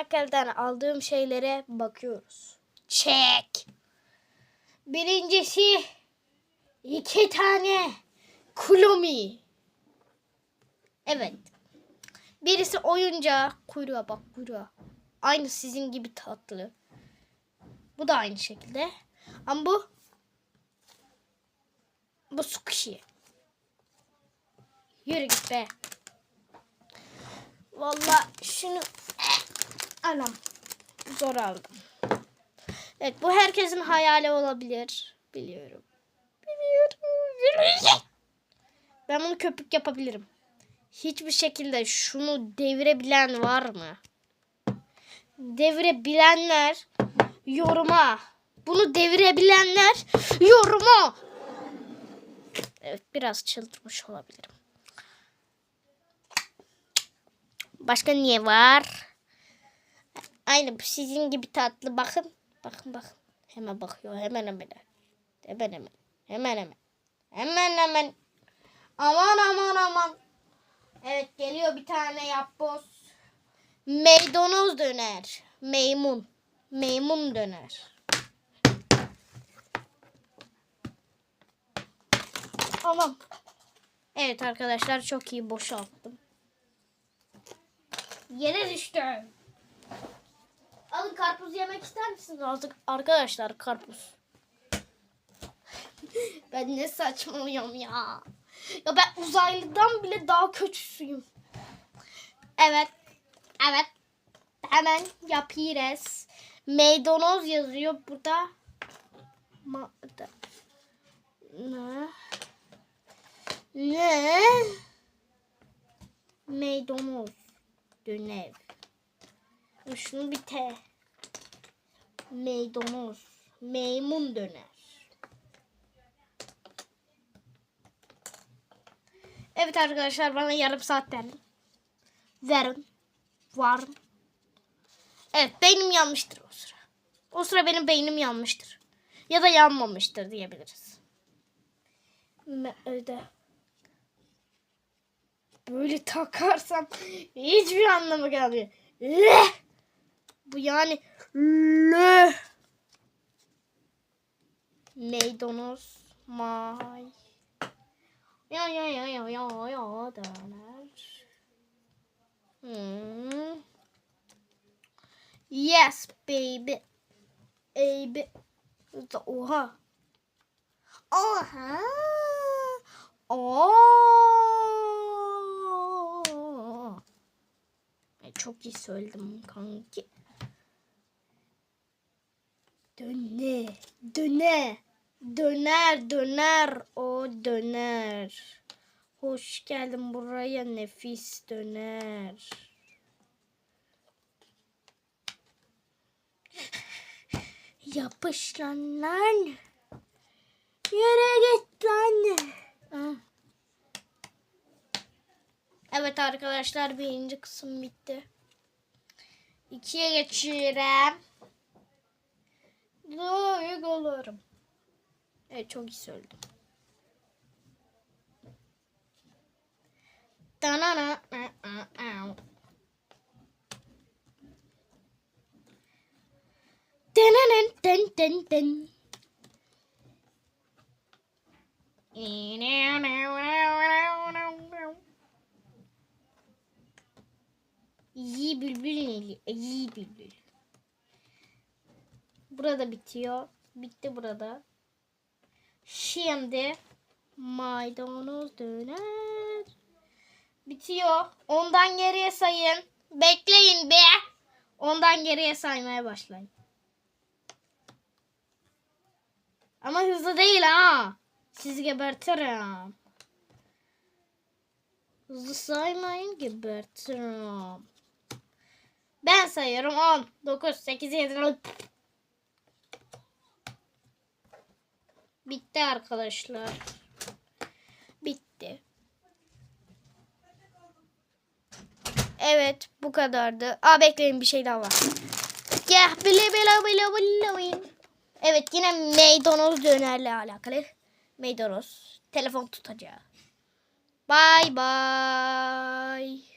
Çanakkale'den aldığım şeylere bakıyoruz. Çek. Birincisi iki tane kulomi. Evet. Birisi oyuncağı. Kuyruğa bak kuyruğa. Aynı sizin gibi tatlı. Bu da aynı şekilde. Ama bu bu su kişi. Yürü git be. Vallahi şunu anam zor aldım. Evet bu herkesin hayali olabilir. Biliyorum. Biliyorum. Ben bunu köpük yapabilirim. Hiçbir şekilde şunu devirebilen var mı? Devirebilenler yoruma. Bunu devirebilenler yoruma. Evet biraz çıldırmış olabilirim. Başka niye var? Aynı bu sizin gibi tatlı bakın. Bakın bakın. Hemen bakıyor. Hemen hemen. Hemen hemen. Hemen hemen. Hemen hemen. Aman aman aman. Evet geliyor bir tane yapboz. Meydanoz döner. Meymun. Meymun döner. Tamam. Evet arkadaşlar çok iyi boşalttım. Yere düştü. Alın karpuz yemek ister misiniz artık arkadaşlar karpuz? ben ne saçmalıyorum ya. Ya ben uzaylıdan bile daha kötüsüyüm. Evet. Evet. Hemen yapıyoruz. Meydanoz yazıyor burada. Ma. Ne? Ne? Meydanoz. Dönev. Şunu bir te. Meydanoz. Meymun döner. Evet arkadaşlar bana yarım saat verin. Verin. Varım. Evet beynim yanmıştır o sıra. O sıra benim beynim yanmıştır. Ya da yanmamıştır diyebiliriz. Öyle. Böyle takarsam hiçbir anlamı kalmıyor. Bu yani le. Meydanoz may. Ya ya ya ya ya ya döner. Hmm. Yes baby. Baby. Oha. Oha. Ben çok iyi söyledim kanki. Döne, döne, döner, döner, o döner. Hoş geldin buraya nefis döner. Yapış lan lan. Yere git lan. Ah. Evet arkadaşlar birinci kısım bitti. İkiye geçiyorum. Büyük olurum. Evet çok iyi söyledim. Danana. Denen den den den. İyi bülbül neli? İyi bülbül. Burada bitiyor. Bitti burada. Şimdi maydanoz döner. Bitiyor. Ondan geriye sayın. Bekleyin be. Ondan geriye saymaya başlayın. Ama hızlı değil ha. Sizi gebertirim. Hızlı saymayın gebertirim. Ben sayıyorum 10, 9, 8, 7, Bitti arkadaşlar. Bitti. Evet bu kadardı. Aa bekleyin bir şey daha var. Gel bile bile bile bile. Evet yine meydanoz dönerle alakalı. Meydanoz. Telefon tutacağı. Bye bye.